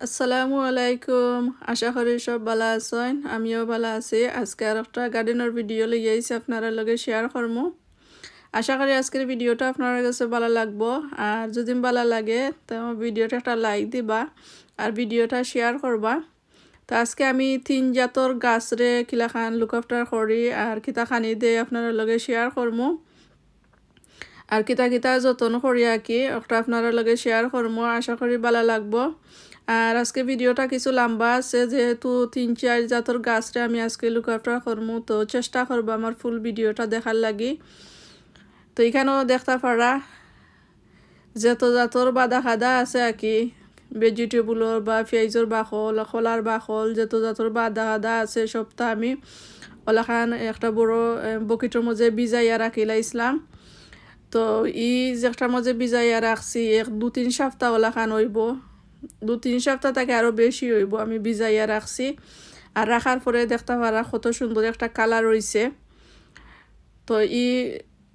আসসালামু আলাইকুম। আশা করি সব ভালো আছেন। আমিও ভালো আছি। আজকে আর একটা গার্ডেনের ভিডিও লিয়ে আইছি আপনারা লগে শেয়ার করব আশা করি আজকের ভিডিওটা আপনার কাছে ভালো লাগবো। আর যদি ভালো লাগে, তো ভিডিওটা একটা লাইক দিবা আর ভিডিওটা শেয়ার করবা। তো আজকে আমি তিন জাতর গাছরে কিলাখান লুক আফটার করি আর কিতা খানি দিয়ে আপনারা লগে শেয়ার করব আর কিতা কিতা যতন করি আর কি একটা আপনারা লগে শেয়ার করব আশা করি ভালো লাগবো। আর আজকে ভিডিওটা কিছু লম্বা আছে, যেহেতু তিন চার জাতর গাছটা আমি আজকে লুক আফটার করব তো চেষ্টা করব আমার ফুল ভিডিওটা দেখার লাগি। তো এখানেও দেখতে পারা, যেত জাতর বাদা খাদা আছে আর কি ভেজিটেবলর বা পেঁয়াজর বাখল খোলার বাখল যেত জাতর বাদা খাদা আছে, সবটা আমি ওলাখান একটা বড় বকিটোর মধ্যে বিজাইয়া রাখিলা ইসলাম তো ই যে একটা মধ্যে বিজাইয়া রাখছি এক দু তিন সপ্তাহ ওলাখান হইব। দু তিন সপ্তাহ থেকে আরও বেশি হইব, আমি ভিজাইয়া রাখছি। আর রাখার পরে দেখতে পারা কত সুন্দর একটা কালার রয়েছে তো ই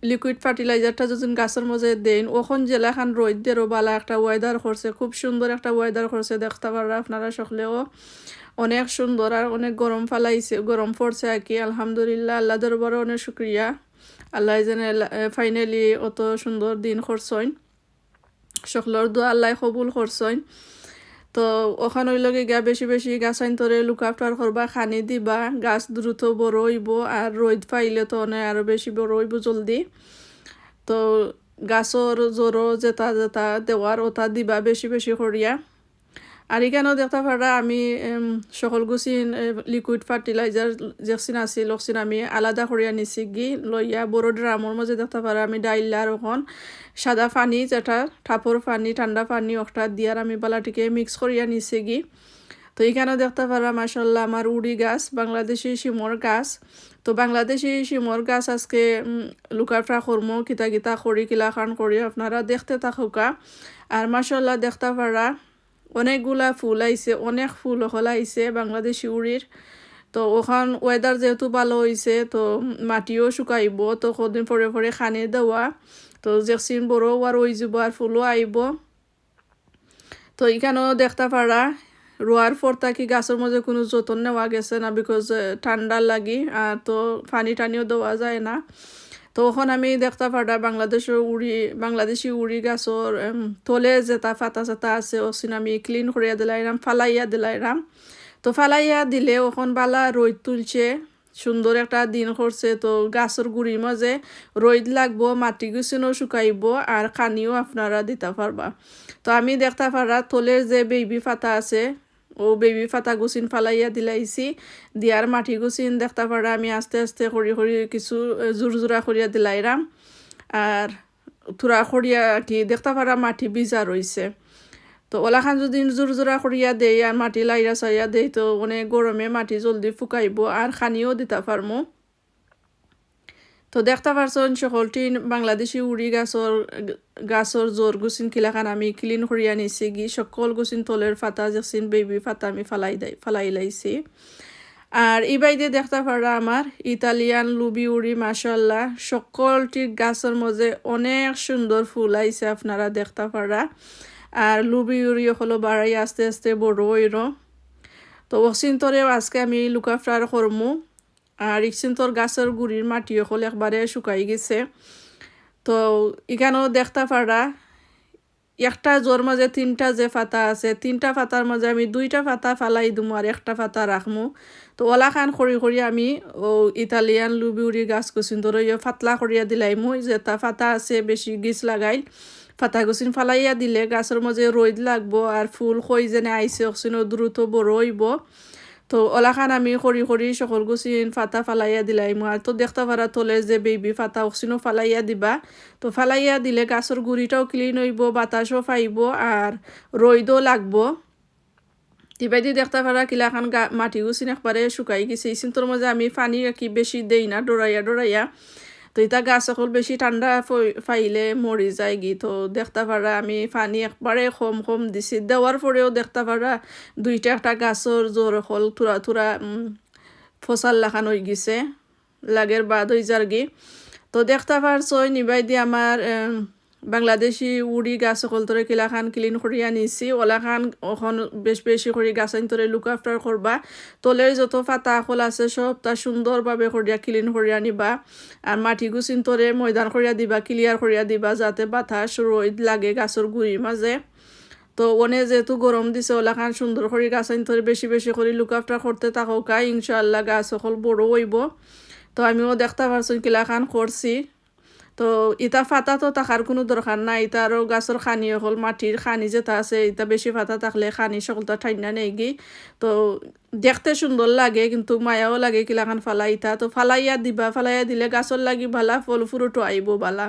লিকুইড ফার্টিলাইজারটা যখন গাছের মধ্যে দেন, ওখন জেলাখান রোদ দেরও বালা একটা ওয়েদার করছে, খুব সুন্দর একটা ওয়েদার করছে, দেখতে পারা আপনারা সকলেও। অনেক সুন্দর আর অনেক গরম ফালাইছে, গরম পড়ছে আর কি, আলহামদুলিল্লাহ, আল্লাহ দরবারও অনেক শুক্রিয়া। আল্লাহ যেন ফাইনালি অত সুন্দর দিন করছেন। সকলের দোয়া আল্লাহ কবুল করছেন। তো ওখান ওই লগে গিয়া বেশি বেশি গাছ আইনতরে লুক আফটার করবা, খানি দিবা, গাছ দ্রুত বড় হইব আর রোদ পাইলে তো অনেক আরও বেশি বড় হইব জলদি। তো গাছর জোরও যেতা যেতা দেওয়ার ওটা দিবা বেশি বেশি করিয়া। আর এখানেও দেখতে পারা আমি সকল গুছিন লিকুইড ফার্টিলাইজার যেকচিন আছিল লকচিন আমি আলাদা করিয়া নিছি গি লইয়া বড় ড্রামর মাঝে দেখতে পারা আমি ডাইলার ওখন সাদা পানি যেটা ঠাপর পানি ঠান্ডা পানি ওটা দিয়ার আমি বালাটিকে মিক্স করিয়া নিছি গি। তো এখানেও দেখতে পারা মাসাল্লাহ আমার উড়ি গাছ, বাংলাদেশি শিমর গাছ। তো বাংলাদেশি শিমর গাছ আজকে লুকাফ্রা কর্ম কিতা কিতা করি কিলা খান করি আপনারা দেখতে থাকুকা। আর মাসাল্লাহ দেখতে পারা অনেকগুলা ফুল আইছে, অনেক ফুল হল আইছে বাংলাদেশি উড়ির। তো ওখান ওয়েদার যেহেতু ভালো হয়েছে তো মাটিও শুকাইব, তো কদিন পরে পরে খানে দেওয়া। তো জেকসিন বড় আর ওই যাব আর ফুলও আইব। তো এখানেও দেখতে পারা, রোয়ার পর থাকি গাছের মধ্যে কোনো যতন নেওয়া গেছে না বিকজ ঠান্ডার লাগি আর তো পানি টানিও দেওয়া যায় না। তো ওখান আমি দেখতে পারা বাংলাদেশের উড়ি, বাংলাদেশি উড়ি গাছর তলে যেটা ফাতা চাতা আছে, ওসিন আমি ক্লিন করিয়া দিলাইরাম, ফালাইয়া দিলাইরাম। তো ফালাইয়া দিলে ওখান বালা রোদ তুলছে, সুন্দর একটা দিন করছে। তো গাছের গুড়ির মাঝে রোদ লাগবো, মাটি গুছিনও শুকাইব, আর খানিও আপনারা দিতে পারবা। তো আমি দেখতে পারা তোলের যে বেবি ফাতা আছে ও বেবি ফাতা গুছিন ফালাইয়া দিলাইছি। দিয়ার মাটি গুছিন দেখতে পারা আমি আস্তে আস্তে কৰি কৰি কিছু জোর জোড়া করিয়া দিলাইরাম আর থোড়া খৰিয়া কি দেখতে পারা মাটি বিজা রয়েছে তো ওলাখান যদি জোর জোড়া করিয়া দেই আর মাটি লাইরা চাইয়া দেই, তো অনেক গরমে মাটি জলদি ফুকাইব আর খানিও দিতে পারমো তো দেখতে পারছেন সকলটি বাংলাদেশি উড়ি গাছর গাছর জোর গুছিন কিলাখান আমি ক্লিন করিয়া নিছি গি সকল গুছিন তলের ফাতা যেসিন বেবি ফাতা আমি ফালাই দেয় ফালাই লাইছি। আর এই বাইদে দেখতে পারা আমার ইতালিয়ান লুবি উড়ি মাসাল্লাহ সকলটি গাছের মধ্যে অনেক সুন্দর ফুল আইছে আপনারা দেখতে পারা আর লুবি উড়ি হলো বাড়াই আস্তে আস্তে বড় হইর তো অসিন্তরেও আজকে আমি লুকাফ্রার করমু আর ইকসিন্তর গাছের গুড়ির মাটি হল একবারে শুকাই গেছে। তো এখানেও দেখতে পারা, একটা জোর মাঝে তিনটা যে ফাতা আছে, তিনটা ফাতার মাঝে আমি দুইটা ফাতা ফালাই দিমু আর একটা ফাতা রাখমু। তো ওলা খান খড়ি খড়ি আমি, ও ইতালিয়ান লুবিউরি গাছ কুচিন ধরে ফাতলা করিয়া দিলাই মই যেটা ফাতা আছে বেশি গিস লাগাইল ফাতা গুছিন ফালাইয়া দিলে গাছের মাঝে রোদ লাগবো, আর ফুল খই যেনে আইসে অক্সিন দ্রুত বড় হইব তো ওলাখান আমি খৰি খড়ি চকল গুচিন ফাটা ফালাইয়া দিলাই আৰু তো দেখতে পাৰা তোলে যে বেবি ফাটা অক্সিনো ফালাইয়া দিবা। তো ফালাইয়া দিলে গাছৰ গুৰিটাও ক্লিন হইব বাতাসও পাইব আর ৰৈদো লাগব। তিবাইদি দেখতে পারা কিলাখান মাটি গুছিন একবারে শুকাই গেছে। চিন্তৰ মাজে আমি পানি কি বেশি দেই না ডরাইয়া ডরাইয়া এটা গাছ সকল বেশি ঠান্ডা ফাইলে মরি যায় তো দেখতে পারা আমি পানি একবারে কম কম দিছি। দেওয়ার পরেও দেখতে পারা দুইটা একটা গাছর জোর হল থোড়া থোড়া ফসল লাখান হয়ে গেছে। লাগের বাদ হয়ে যার গি। তো দেখতে পারছো নিবাই দিয়ে আমার বাংলাদেশি উড়ি গাছ সকল তরে কিলা খান ক্লিন করিয়া নিছি ওলা খান ওখন বেশ বেশি করে গাছাইন তরে লুক আফটার করবা তলের যত পাতা আকল আছে সব তা সুন্দরভাবে করিয়া ক্লিন করিয়া নিবা আর মাটি গুছিন তরে ময়দান করিয়া দিবা ক্লিয়ার করিয়া দিবা, যাতে বাতাস রোদ লাগে গাছের গুড়ির মাঝে তো ওনে যেহেতু গরম দিছে, ওলা খান সুন্দর করে গাছ আইন ধরে বেশি বেশি করে লুক আফটার করতে থাকা ইনশাল্লাহ গাছ সকল বড় হইব। তো আমিও দেখতে পারছি কিলা খান করছি তো ইটা ফাতা তো থাকার কোনো দরকার নাই। আরও গাছের খানি হল মাটির খানি যেটা আছে, ইটা বেশি ফাতা থাকলে খানি সকলটা ঠান্ডা নেই গি তো দেখতে সুন্দর লাগে, কিন্তু মায়াও লাগে কিলাখান ফালাই ইটা। তো ফালাইয়া দিবা, ফালাইয়া দিলে গাছর লাগি ভালা ফল ফুরুটো আইব বালা।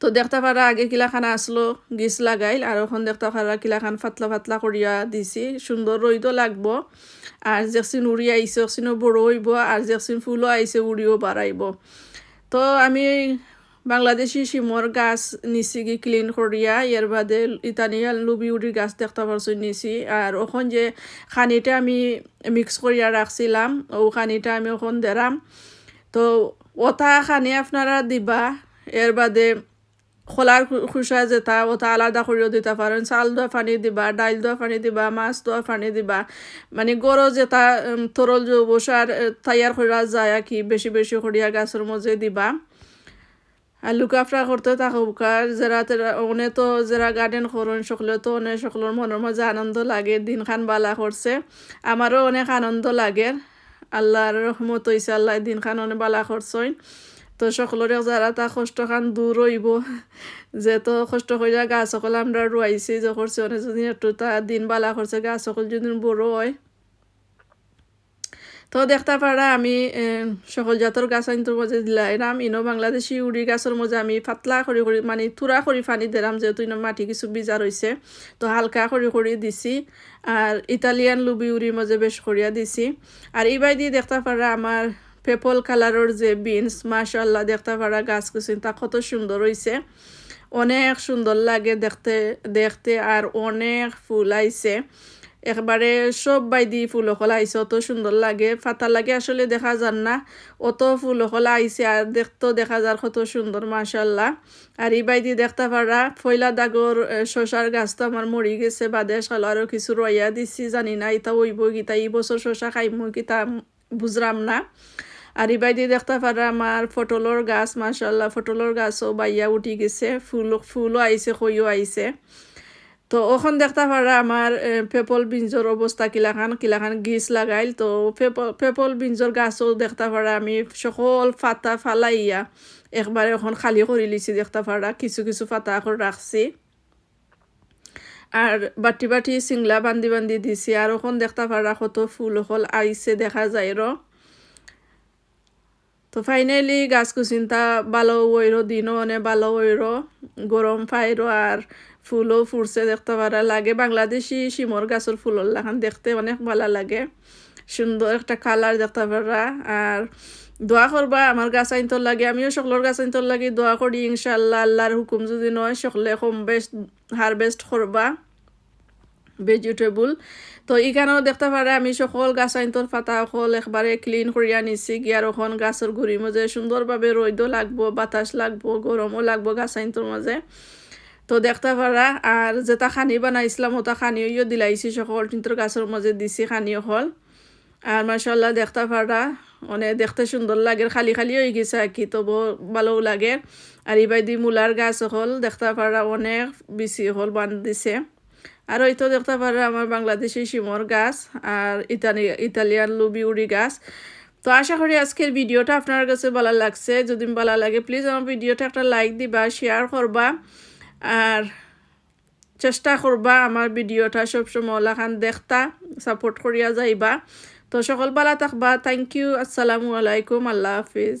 তো দেখতে পারা আগে কিলাখান আসলো গিস লাগাইল আর এখন দেখতে পারা কিলাখান ফাতলা ফাতলা করিয়া দিছি। সুন্দর রইদও লাগবো আর জেকসিন উড়ি আইসে অক্সিনও বড় হইব আর জেকসিন ফুলও আইসে উড়িও বাড়াইব তো আমি বাংলাদেশি শিমর গাছ নিছি কি ক্লিন করিয়া ইয়ার বাদে ইতানিয়া লুবি উড়ি গাছ দেখতে পারছি নিছি। আর ওখান যে খানিটা আমি মিক্স করিয়া রাখছিলাম, ও খানিটা আমি ওখান দেরাম। তো ওটা খানি আপনারা দিবা, এর বাদে খোলার খুশা যেটা ওটা আলাদা করেও দিতে পারেন। চাল দোয়া পানি দিবা, ডাইল দোয়া পানি দিবা, মাছ দোয়া পানি দিবা। মানে গরো যেটা তরল জৈবসার তৈয়ার করা যায় কি, বেশি বেশি করিয়া গাছের মধ্যে দিবা। আর লুকাফরা করতে থাকুকার যারা ওনে তো যারা গার্ডেন করেন, সকলে তো অনেক সকলের মনের মাঝে আনন্দ লাগে দিন খান বালা করছে। আমারও অনেক আনন্দ লাগে। আল্লাহর রহমত হয়েছে আল্লাহ দিন খান অনেক বালা করছেন। তো সকলরে যারা তা কষ্ট খান দূর হইব। যে তো কষ্ট করিয়া গাছ সকল আমরা রুয়াইছি যে করছে অনেক যদি একটু তা দিন বালা করছে গাছ সকল যদি বড় হয়। তো দেখতে পারা আমি সকল জাতর গাছ আইনটোর মধ্যে দিলাম ইনো বাংলাদেশি উড়ি গাছের মধ্যে আমি পাতলা করি করি মানে তুরা করি পানি দিলাম যেহেতু ইনো মাটি কিছু বিজা রয়েছে তো হালকা করি করি দিছি। আর ইতালিয়ান লুবি উড়ির মধ্যে বেশ করিয়া দিছি। আর এইবার দিয়ে দেখতে পারা আমার পেপল কালারের যে বিনস মাশাল্লাহ দেখতে পারা গাছ কুচিন তা কত সুন্দর হয়েছে অনেক সুন্দর লাগে দেখতে দেখতে, আর অনেক ফুল আইছে। একবারে সব বাইদি ফুল হলা আইসে অত সুন্দর লাগে, ফাতা লাগে আসলে দেখা যান না। অত ফুল হলা আইসে আর দেখতেও দেখা যার কত সুন্দর মাশাল্লাহ আর এই বাইদি দেখতে পারা ফয়লা দাগর শশার গাছ তো আমার মরি গেছে, বাদে সাল আরও কিছু রইয়া দিছি, জানি না ইতা ওইব গীতা এই বছর শশা খাইমু গীতা বুঝলাম না। আর ইবাই দিয়ে দেখতে পারা আমার ফটলর গাছ মাসাল্লাহ ফটলর গাছও বাইয়া উঠি গেছে ফুল ফুলও আইছে, খইও আইছে। তো ওখান দেখতে পারা আমার পেপল বিঞ্জর অবস্থা, কিলাখান কিলাখান গিস লাগাইল। তো পেপল বিঞ্জর গাছও দেখতে পারা আমি সকল ফাতা ফালাইয়া একবারে এখন খালি করে লিছি দেখতে পারা। কিছু কিছু ফাতা এখন রাখছি আর বাটি বাটি সিংলা বান্ধি বান্ধি দিছি। আর ওখান দেখতে পারা কত ফুল হল আইসে দেখা যায় র তো ফাইনালি গাছ কুচিন্তা ভালো ওইরো দিনও অনেক ভালো ওইরো গরম ফাইরো আর ফুলও ফুটছে দেখতে পারা লাগে। বাংলাদেশি শিমর গাছের ফুলর লাগান দেখতে অনেক ভালো লাগে। সুন্দর একটা কালার দেখতে পারা আর দোয়া করবা আমার গাছ আইনতর লাগে। আমিও সকলের গাছ আইনতর লাগে। দোয়া করি ইনশাল্লাহ আল্লাহর হুকুম যদি নয় সকলে কম বেস্ট হারভেস্ট করবা ভেজিটেবল তো এখানেও দেখতে পারে, আমি সকল গাছ আইনতর পাতা, সকল একবারে ক্লিন করিয়া নিছি। গিয়ার ওখন গাছের গুড়ির মাঝে সুন্দরভাবে রৈদও লাগবো, বাতাস লাগবো গরমও লাগবো গাছ আইনতর মাঝে তো দেখতে পারা আর যেটা খানি বানাইছিলাম ওটা খানিও দিলাইছি সকল তিনটোর গাছের মাঝে দিছি খানিও হল। আর মাসাল্লাহ দেখতে পারা অনেক দেখতে সুন্দর লাগে, খালি খালি হয়ে গেছে আর কি তবু ভালো লাগে। আর এবার দি মূলার গাছ হল, দেখতে পারা অনেক বেশি হল, বান দিছে। আর ওই তো দেখতে পারে আমার বাংলাদেশি শিমর গাছ আর ইতালি, ইতালিয়ান লুবিউরি গাছ। তো আশা করি আজকের ভিডিওটা আপনার কাছে ভালো লাগছে। যদি ভালো লাগে প্লিজ আমার ভিডিওটা একটা লাইক দিবা শেয়ার করবা আর চেষ্টা করবা আমার ভিডিওটা সবসময় ওলাখান দেখতা সাপোর্ট করিয়া যাইবা। তো সকল ভালো থাকবা। থ্যাংক ইউ আসসালামু আলাইকুম, আল্লাহ হাফিজ।